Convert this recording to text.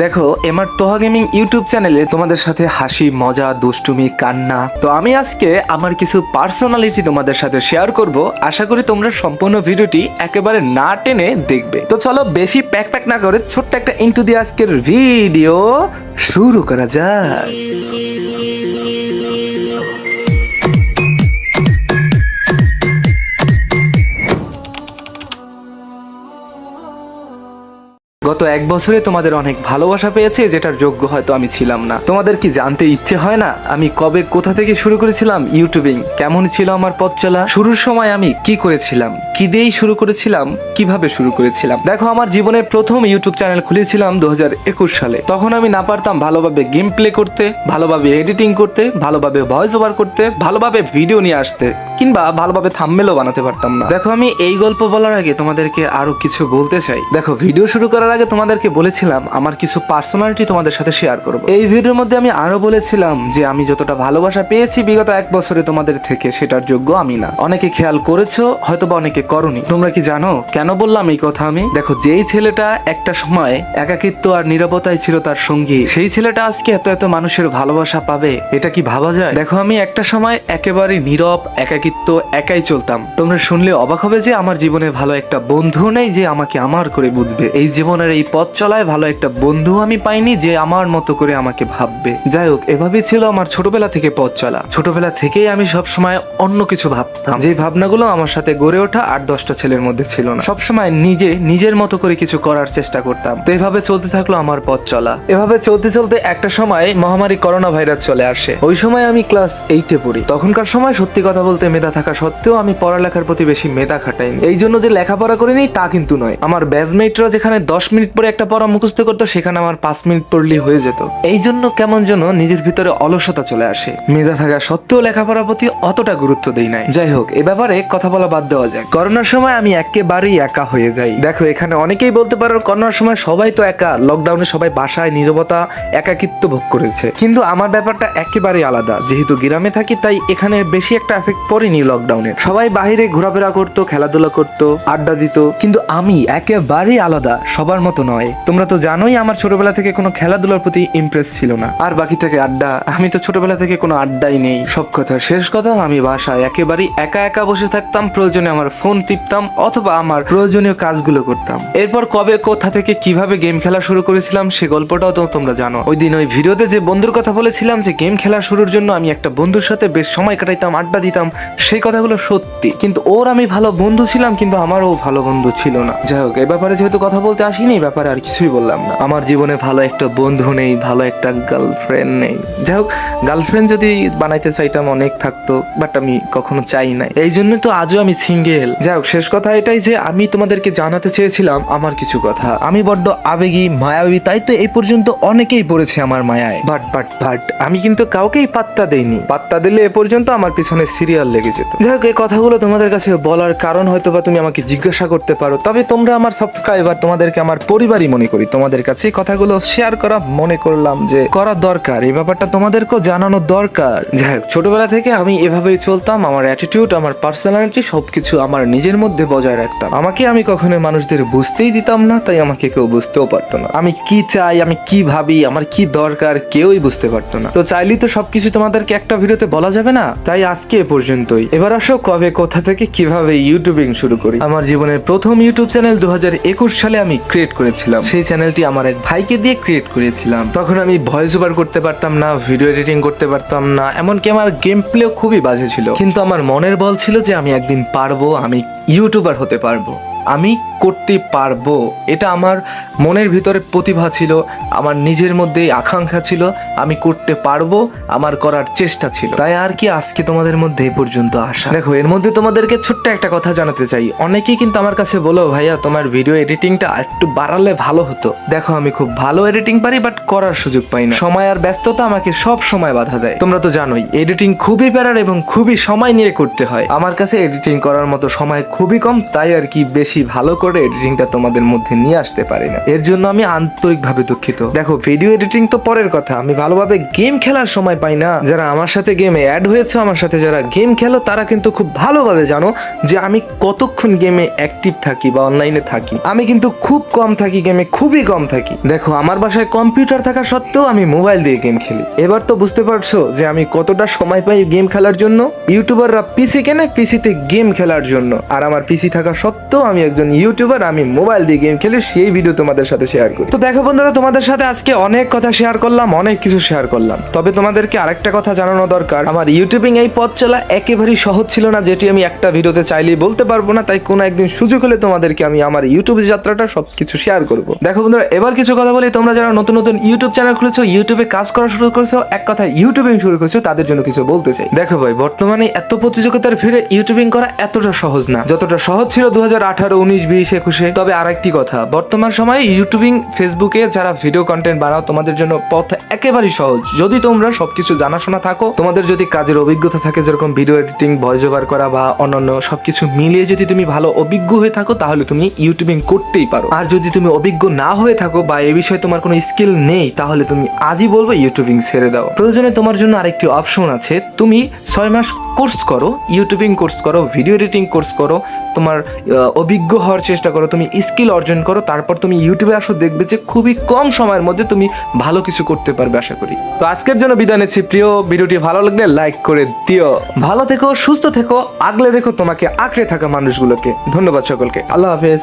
দেখো, এমার Toha gaming YouTube চ্যানেলে তোমাদের সাথে হাসি, মজা, দুষ্টুমি, কান্না। তো আমি আজকে আমার কিছু পার্সোনালিটি তোমাদের সাথে শেয়ার করব। আশা করি তোমরা সম্পূর্ণ ভিডিওটি একেবারে না টেনে দেখবে। তো চলো বেশি প্যাক প্যাক না করে ছোট্ট একটা ইন্টু দিয়ে আজকের ভিডিও শুরু করা যাক। এক বছরে তোমাদের অনেক ভালোবাসা পেয়েছে, যেটার যোগ্য হয়তো আমি ছিলাম না। তোমাদের কি জানতে ইচ্ছে হয় না? আমি কবে কোথা থেকে শুরু করেছিলাম ইউটিউবিং? কেমন ছিল আমার পথ চলা? শুরুর সময় আমি কি করেছিলাম? কি দিয়েই শুরু করেছিলাম? কীভাবে শুরু করেছিলাম? দেখো, আমার জীবনের প্রথম ইউটিউব চ্যানেল খুলেছিলাম দু হাজার একুশ সালে। তখন আমি না পারতাম ভালোভাবে গেম প্লে করতে, ভালোভাবে এডিটিং করতে, ভালোভাবে ভয়েস ওভার করতে, ভালোভাবে ভিডিও নিয়ে আসতে, কিংবা ভালোভাবে থাম্মেলও বানাতে পারতাম না। দেখো, আমি এই গল্প বলার আগে তোমাদেরকে আরও কিছু বলতে চাই। দেখো ভিডিও শুরু করার আগে তোমাদেরকে বলেছিলাম, আমার কিছু পার্সোনালিটি তোমাদের সাথে শেয়ার করব। এই ভিডিওর মধ্যে আমি আরও বলেছিলাম যে, আমি যতটা ভালোবাসা পেয়েছি বিগত এক বছরে তোমাদের থেকে, সেটার যোগ্য আমি না। অনেকে খেয়াল করেছ হয়তো বা অনেকে করনি। তোমরা কি জানো? কেন বললাম এই কথা আমি? দেখো, যেই ছেলেটা একটা সময় একাকিত্ব আর নিরাপত্তায় ছিল তার সঙ্গী, সেই ছেলেটা আজকে এত এত মানুষের ভালোবাসা পাবে, এটা কি ভাবা যায়? দেখো, আমি একটা সময় একেবারে নীরব, একাকিত্ব, একাই চলতাম। তোমরা শুনলে অবাক হবে যে, আমার জীবনে ভালো একটা বন্ধু নেই যে আমাকে আমার করে বুঝবে। এই জীবনের এই পথ চলায় ভালো একটা বন্ধু আমি পাইনি যে আমার মতো করে আমাকে ভাববে। যাই হোক এভাবেই ছিল আমার ছোটবেলা থেকে পথ চলা। ছোটবেলা থেকেই আমি সব সময় অন্য কিছু ভাবতাম। যে ভাবনাগুলো আমার সাথে গড়ে ওঠা আট দশটা ছেলের মধ্যে ছিল না। সবসময় নিজে, নিজের মতো করে কিছু করার চেষ্টা করতাম। তো এভাবে চলতে থাকল আমার পথ চলা। এভাবে চলতে চলতে একটা সময় মহামারী করোনা ভাইরাস চলে আসে। ওই সময় আমি ক্লাস এইটে পড়ি। তখনকার সময় সত্যি কথা বলতে মেধা থাকা সত্ত্বেও আমি পড়ালেখার প্রতি বেশি মেধা খাটাইনি। এই জন্য যে লেখাপড়া করিনি তা কিন্তু নয়। আমার ব্যাচমেটরা যেখানে দশ মিনিট পরে একটা পড়া মুখস্থ করতো, সেখানে আমার পাঁচ মিনিট পড়লেই হয়ে যেত। এই জন্য কেমন যেন নিজের ভিতরে অলসতা চলে আসে। মেধা থাকা সত্ত্বেও লেখাপড়ার প্রতি অতটা গুরুত্ব দেই নাই। যাই হোক, এ ব্যাপারে কথা বলা বাদ দেওয়া যায় করোনার সময় আমি একেবারেই একা হয়ে যাই। দেখো, এখানে অনেকেই বলতে পারো, করোনার সময় সবাই তো একা। লকডাউনে সবাই বাসায় নীরবতা, একাকিত্ব ভোগ করেছে। কিন্তু আমার ব্যাপারটা একেবারেই আলাদা। যেহেতু গ্রামে থাকি, তাই এখানে বেশি একটা এফেক্ট পড়েনি লকডাউনে সবাই বাইরে ঘোরাফেরা করতো, খেলাধুলা করতো, আড্ডা দিত। কিন্তু আমি একেবারেই আলাদা। সবার মতো নয়। তোমরা তো জানোই আমার ছোটবেলা থেকে কোনো খেলাধুলার প্রতি ইমপ্রেস ছিল না। আর বাকি থেকে আড্ডা, আমি তো ছোটবেলা থেকে কোনো আড্ডাই নেই। সব কথা শেষ কথা, আমি বাসায় একেবারেই একা একা বসে থাকতাম, প্রয়োজনে আমার ফোন টিপতাম অথবা আমার প্রয়োজনীয় কাজগুলো করতাম। এরপর কবে, কোথা থেকে কীভাবে গেম খেলা শুরু করেছিলাম, সে গল্পটাও তো তোমরা জানো। ওই দিন ওই ভিডিওতে যে বন্ধুর কথা বলেছিলাম যে গেম খেলা শুরুর জন্য আমি একটা বন্ধুর সাথে বেশ সময় কাটাইতাম, আড্ডা দিতাম, সেই কথাগুলো সত্যি। কিন্তু ওর আমি ভালো বন্ধু ছিলাম, কিন্তু আমারও ভালো বন্ধু ছিল না। যাই হোক এই ব্যাপারে যেহেতু কথা বলতে আসিনি ব্যাপারে আর কিছুই বললাম না। আমার জীবনে ভালো একটা বন্ধু নেই, ভালো একটা গার্লফ্রেন্ড নেই। যাই হোক গার্লফ্রেন্ড যদি বানাইতে চাইতাম, অনেক থাকতো বাট আমি কখনো চাই নাই। এই জন্য তো আজও আমি সিঙ্গেল যাই হোক, শেষ কথা এটাই যে, আমি তোমাদেরকে জানাতে চেয়েছিলাম আমার কিছু কথা। আমি বড্ড আবেগী, মায়াবী, তাই তো এই পর্যন্ত অনেকেই পড়েছে আমার মায়ায়। বাট বাট বাট আমি কিন্তু কাউকেই পাত্তা দেইনি। পাত্তা দিলে এ পর্যন্ত আমার পিছনে সিরিয়াল লেগে যেত। যাই হোক, এই কথাগুলো তোমাদের কাছে বলার কারণ হয়তো বা তুমি আমাকে জিজ্ঞাসা করতে পারো। তবে তোমরা আমার সাবস্ক্রাইবার তোমাদেরকে আমার পরিবারই মনে করি। তোমাদের কাছে কথাগুলো শেয়ার করা মনে করলাম যে করা দরকার। এই ব্যাপারটা তোমাদেরকেও জানানো দরকার। যাই হোক, ছোটবেলা থেকে আমি এভাবেই চলতাম। আমার অ্যাটিটিউড আমার পার্সোনালিটি সবকিছু আমার নিজের মধ্যে বজায় রাখতাম। আমাকে আমি কখনো মানুষদের বুঝতেই দিতাম না, তাই আমাকে কেউ বুঝতেও পারতো না। আমি কি চাই, আমি কি ভাবি, আমার কি দরকার কেউই বুঝতে পারতো না। তো চাইলেই তো সবকিছু তোমাদেরকে একটা ভিডিওতে বলা যাবে না? তাই আজকে এ পর্যন্তই। এবার আসো কবে, কোথা থেকে, কীভাবে ইউটিউবিং শুরু করি। আমার জীবনের প্রথম ইউটিউব চ্যানেল দু হাজার একুশ সালে আমি ক্রিয়েট করেছিলাম। সেই চ্যানেলটি আমার এক ভাইকে দিয়ে ক্রিয়েট করেছিলাম। তখন আমি ভয়েস ওভার করতে পারতাম না ভিডিও এডিটিং করতে পারতাম না, এমনকি আমার গেম প্লেও খুবই বাজে ছিল। কিন্তু আমার মনের বল ছিল যে আমি একদিন পারব, আমি ইউটিউবার হতে পারব। আমি করতে পারব। এটা আমার মনের ভিতরে প্রতিভা ছিল, আমার নিজের মধ্যে আকাঙ্ক্ষা ছিল, আমি করতে পারব, আমার করার চেষ্টা ছিল। তাই আর কি আজকে তোমাদের মধ্যে এই পর্যন্ত আসা দেখো, এর মধ্যে তোমাদেরকে ছোট্ট একটা কথা জানাতে চাই। অনেকেই কিন্তু আমার কাছে বলো, ভাইয়া, তোমার ভিডিও এডিটিংটা একটু বাড়ালে ভালো হতো। দেখো, আমি খুব ভালো এডিটিং পারি বাট করার সুযোগ পাই না। সময় আর ব্যস্ততা আমাকে সব সময় বাধা দেয়। তোমরা তো জানোই এডিটিং খুবই প্যারার এবং খুবই সময় নিয়ে করতে হয়। আমার কাছে এডিটিং করার মতো সময় খুবই কম, তাই আর কি বেশি বেশি ভালো করে এডিটিংটা তোমাদের মধ্যে নিয়ে আসতে পারি না। এর জন্য আমি আন্তরিকভাবে দুঃখিত। দেখো ভিডিও এডিটিং তো পরের কথা। আমি ভালোভাবে গেম খেলার সময় পাই না। যারা আমার সাথে গেমে অ্যাড হয়েছে, আমার সাথে যারা গেম খেলো, তারা কিন্তু খুব ভালোভাবে জানো যে আমি কতক্ষণ গেমে অ্যাক্টিভ থাকি বা অনলাইনে থাকি। আমি কিন্তু খুব কম থাকি গেমে খুবই কম থাকি। দেখো, আমার বাসায় কম্পিউটার থাকা সত্ত্বেও আমি মোবাইল দিয়ে গেম খেলি। এবার তো বুঝতে পারছ যে আমি কতটা সময় পাই গেম খেলার জন্য? ইউটিউবাররা পিসি কেনে? পিসিতে গেম খেলার জন্য। আর আমার পিসি থাকা সত্ত্বেও আমি একজন ইউটিউবার আমি মোবাইল দিয়ে গেম খেলি, সেই ভিডিও তোমাদের সাথে শেয়ার করি। তো দেখো বন্ধুরা, তোমাদের সাথে আজকে অনেক কথা শেয়ার করলাম, অনেক কিছু শেয়ার করলাম। তবে তোমাদেরকে আরেকটা কথা জানানো দরকার, আমার ইউটিউবিং এই পথ চলা একেবারেই সহজ ছিল না, যেটি আমি একটা ভিডিওতে চাইলেই বলতে পারব না, তাই কোনো একদিন সুযোগ হলে তোমাদেরকে আমি আমার ইউটিউব যাত্রাটা সব কিছু শেয়ার করব। দেখো বন্ধুরা, এবার কিছু কথা বলি, তোমরা যারা নতুন নতুন ইউটিউব চ্যানেল খুলেছো ইউটিউবে কাজ করা শুরু করেছ, এক কথা ইউটিউবিং শুরু করেছ, তাদের জন্য কিছু বলতে চাই। দেখো ভাই, বর্তমানে এত প্রতিযোগিতার ভিড়ে ইউটিউবিং করা এতটা সহজ না, যতটা সহজ ছিল দু হাজার আঠারো আঠারো উনিশ বিশ একুশে। তবে আরেকটি কথা বর্তমান সময়ে ইউটিউবিং ফেসবুকে যারা ভিডিও কন্টেন্ট বানাও তোমাদের জন্য পথ একেবারেই সহজ। যদি তোমরা সবকিছু জানাশোনা থাকো তোমাদের যদি কাজের অভিজ্ঞতা থাকে যেরকম ভিডিও এডিটিং ভয়েস ওভার করা বা অন্যান্য সবকিছু মিলিয়ে যদি তুমি ভালো অভিজ্ঞ হয়ে থাকো তাহলে তুমি ইউটিউবিং করতেই পারো। আর যদি তুমি অভিজ্ঞ না হয়ে থাকো বা এ বিষয়ে তোমার কোনো স্কিল নেই তাহলে তুমি আজই বলব ইউটিউবিং ছেড়ে দাও। প্রয়োজনে তোমার জন্য আরেকটি অপশন আছে তুমি ছয় মাস কোর্স করো ইউটিউবিং কোর্স করো ভিডিও এডিটিং কোর্স করো তোমার আহ, অভিজ্ঞ হওয়ার চেষ্টা করো, তুমি স্কিল অর্জন করো, তারপর তুমি ইউটিউবে আসো, দেখবে যে খুবই কম সময়ের মধ্যে তুমি ভালো কিছু করতে পারবে আশা করি। তো আজকের জন্য বিদায় নিচ্ছি। প্রিয় ভিডিওটি ভালো লাগলে লাইক করে দিও। ভালো থেকো, সুস্থ থেকো, আগলে রেখো তোমাকে আঁকড়ে থাকা মানুষগুলোকে। ধন্যবাদ সকলকে। আল্লাহ হাফেজ।